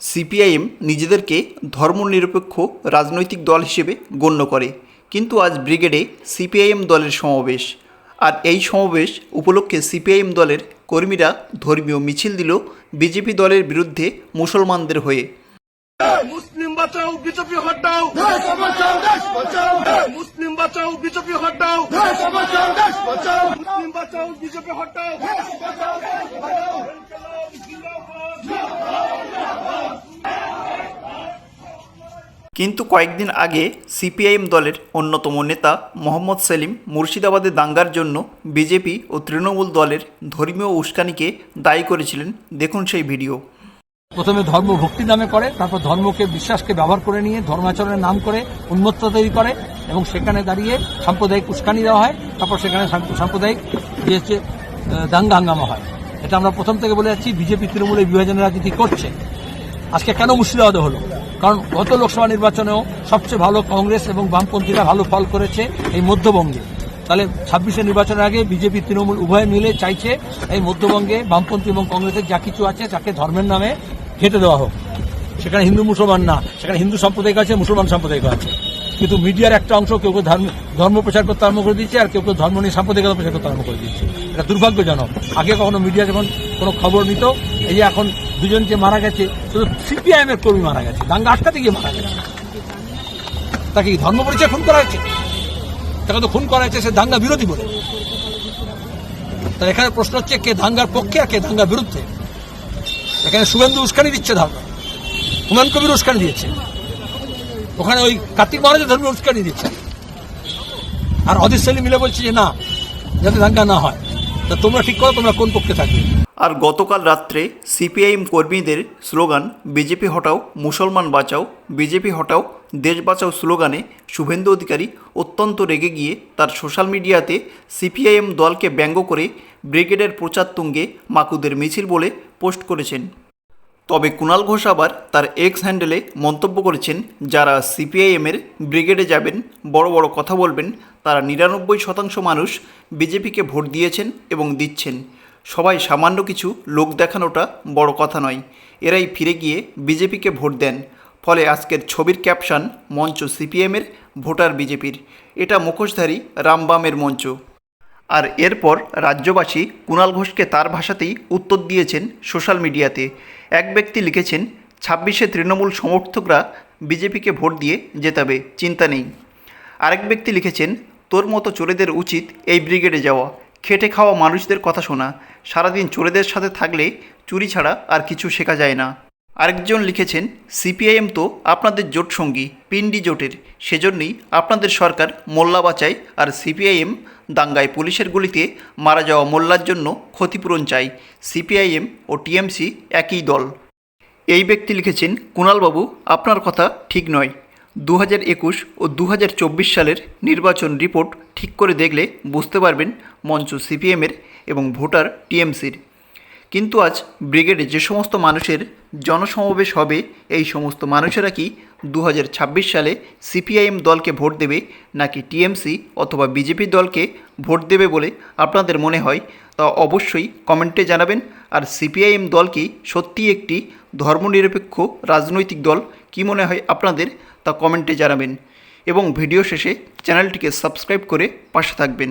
CPIM নিজেদেরকে ধর্মনিরপেক্ষ রাজনৈতিক দল হিসেবে গণ্য করে। কিন্তু আজ ব্রিগেডে সিপিআইএম দলের সমাবেশ। আর এই সমাবেশ উপলক্ষে সিপিআইএম দলের কর্মীরা ধর্মীয় মিছিল দিল বিজেপি দলের বিরুদ্ধে মুসলমানদের হয়ে। মুসলিম বাঁচাও, বিজেপি হটাও। মুসলিম বাঁচাও, বিজেপি হটাও। মুসলিম বাঁচাও, বিজেপি হটাও। কিন্তু কয়েকদিন আগে সিপিআইএম দলের অন্যতম নেতা মোহাম্মদ সেলিম মুর্শিদাবাদে দাঙ্গার জন্য বিজেপি ও তৃণমূল দলের ধর্মীয় উস্কানিকে দায়ী করেছিলেন। দেখুন সেই ভিডিও। প্রথমে ধর্ম ভক্তি নামে করে, তারপর ধর্মকে, বিশ্বাসকে ব্যবহার করে নিয়ে, ধর্মাচরণের নাম করে, উন্মত্ত তৈরি করে এবং সেখানে দাঁড়িয়ে সাম্প্রদায়িক উস্কানি দেওয়া হয়, তারপর সেখানে সাম্প্রদায়িক দাঙ্গা হাঙ্গামা হয়। এটা আমরা প্রথম থেকে বলে যাচ্ছি, বিজেপি তৃণমূলের বিভাজনের রাজনীতি করছে। আজকে কেন মুর্শিদাবাদে হলো? কারণ গত লোকসভা নির্বাচনেও সবচেয়ে ভালো কংগ্রেস এবং বামপন্থীরা ভালো ফল করেছে এই মধ্যবঙ্গে। তাহলে ছাব্বিশে নির্বাচনের আগে বিজেপি, তৃণমূল উভয় মিলে চাইছে এই মধ্যবঙ্গে বামপন্থী এবং কংগ্রেসের যা কিছু আছে তাকে ধর্মের নামে ঘেটে দেওয়া হোক। সেখানে হিন্দু মুসলমান না, সেখানে হিন্দু সাম্প্রদায়িক আছে, মুসলমান সাম্প্রদায়িক আছে। কিন্তু মিডিয়ার একটা অংশ কেউ কেউ ধর্ম ধর্ম প্রচার করতে আরম্ভ করে দিচ্ছে আর কেউ কেউ ধর্ম নিয়ে সাম্প্রদায়িকতা প্রচার করতে আরম্ভ করে দিচ্ছে। এটা দুর্ভাগ্যজনক। আগে কখনো মিডিয়া যখন কোনো খবর নিত এই যে এখন দুজন যে মারা গেছে, শুধু সিপিআইএম এর কর্মী মারা গেছে দাঙ্গা আটকাতে গিয়ে মারা গেছে। তাকে ধর্ম পরিচয় খুন করা হয়েছে? তাকে তো খুন করা হয়েছে, সে দাঙ্গা বিরোধী বলে। তাহলে এখানে প্রশ্ন হচ্ছে, কে দাঙ্গার পক্ষে আর কে দাঙ্গার বিরুদ্ধে? এখানে শুভেন্দু উস্কানি দিচ্ছে ধারণা হুমায়ুন কবির উস্কানি দিয়েছে। ওখানে ওই কার্তিক মহারাজের ধর্মীয় উস্কানি দিচ্ছে। আর অদিত সেলিম মিলে বলছে যে না, যাতে দাঙ্গা না হয়। তা তোমরা ঠিক করো, তোমরা কোন পক্ষে থাকবে? আর গতকাল রাত্রে সিপিআইএম কর্মীদের স্লোগান, বিজেপি হটাও, মুসলমান বাঁচাও, বিজেপি হটাও, দেশ বাঁচাও স্লোগানে শুভেন্দু অধিকারী অত্যন্ত রেগে গিয়ে তার সোশ্যাল মিডিয়াতে সিপিআইএম দলকে ব্যঙ্গ করে ব্রিগেডের প্রচার তুঙ্গে মাকুদের মিছিল বলে পোস্ট করেছেন। তবে কুণাল ঘোষ আবার তার এক্স হ্যান্ডেলে মন্তব্য করেছেন, যারা সিপিআইএমের ব্রিগেডে যাবেন, বড় বড় কথা বলবেন, তারা নিরানব্বই শতাংশ মানুষ বিজেপিকে ভোট দিয়েছেন এবং দিচ্ছেন। সবাই সামান্য কিছু লোক দেখানোটা বড় কথা নয়। এরাই ফিরে গিয়ে বিজেপিকে ভোট দেন। ফলে আজকের ছবির ক্যাপশন মঞ্চ সিপিএমের ভোটার বিজেপির। এটা মুখোশধারী রামবামের মঞ্চ। আর এরপর রাজ্যবাসী কুণাল ঘোষকে তার ভাষাতেই উত্তর দিয়েছেন সোশ্যাল মিডিয়াতে। এক ব্যক্তি লিখেছেন, ছাব্বিশে তৃণমূল সমর্থকরা বিজেপিকে ভোট দিয়ে জেতাবে, চিন্তা নেই। আরেক ব্যক্তি লিখেছেন, তোর মতো চোরেদের উচিত এই ব্রিগেডে যাওয়া। খেটে খাওয়া মানুষদের কথা শোনা। সারাদিন চোরেদের সাথে থাকলে চুরি ছাড়া আর কিছু শেখা যায় না। আরেকজন লিখেছেন, সিপিআইএম তো আপনাদের জোট সঙ্গী, পিন্ডি জোটের। সেজন্যই আপনাদের সরকার মোল্লা বাঁচায় আর সিপিআইএম দাঙ্গায় পুলিশের গুলিতে মারা যাওয়া মোল্লার জন্য ক্ষতিপূরণ চাই সিপিআইএম ও টিএমসি একই দল। এই ব্যক্তি লিখেছেন, কুণালবাবু, আপনার কথা ঠিক নয়। দু হাজার একুশ ও দু হাজার চব্বিশ সালের নির্বাচন রিপোর্ট ঠিক করে দেখলে বুঝতে পারবেন মঞ্চ সিপিএমের এবং ভোটার টিএমসির। কিন্তু আজ ব্রিগেডে যে সমস্ত মানুষের জনসমাবেশ হবে, এই সমস্ত মানুষেরা কি দু হাজার ছাব্বিশ সালে সিপিআইএম দলকে ভোট দেবে নাকি টিএমসি অথবা বিজেপি দলকে ভোট দেবে বলে আপনাদের মনে হয়? তা অবশ্যই কমেন্টে জানাবেন। আর সিপিআইএম দল কি সত্যিই একটি ধর্মনিরপেক্ষ রাজনৈতিক দল? কি মনে হয় আপনাদের? তা কমেন্টে জানাবেন। এবং ভিডিও শেষে চ্যানেলটিকে সাবস্ক্রাইব করে পাশে থাকবেন।